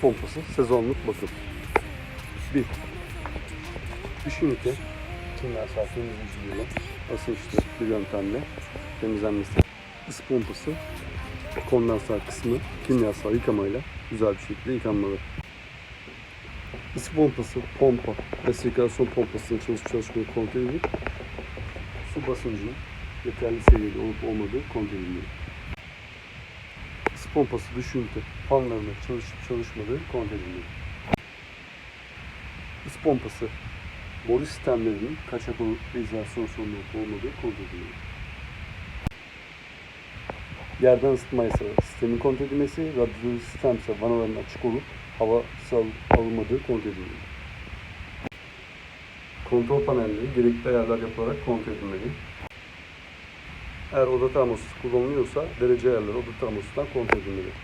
Pompası sezonluk bakım. 1. Dış ünite kimyasal temizleyiciyle basınçlı bir yöntemle temizlenmesi. Isı pompası kondansatör kısmı kimyasal yıkamayla güzel bir şekilde yıkanmalı. Isı pompası, pompa ve pompasının çalışıp çalışmayı kontrol edip su basıncının yeterli seviyede olup olmadığı kontrol edilmeli. Pompası dış ünite fanlarının çalışıp çalışmadığı kontrol edilmeli. Isı pompası boru sistemlerinin kaçak izolasyon sorunu olmadığı kontrol edilmeli. Yerden ısıtma yasağı sistemin kontrol edilmesi, radyatör sistem ise vanaların açık olup hava alınmadığı kontrol edilmeli. Kontrol panelleri gerekli ayarlar yapılarak kontrol edilmeli. Eğer oda termosu kullanılıyorsa derece ayarları oda termosundan kontrol edilmeli.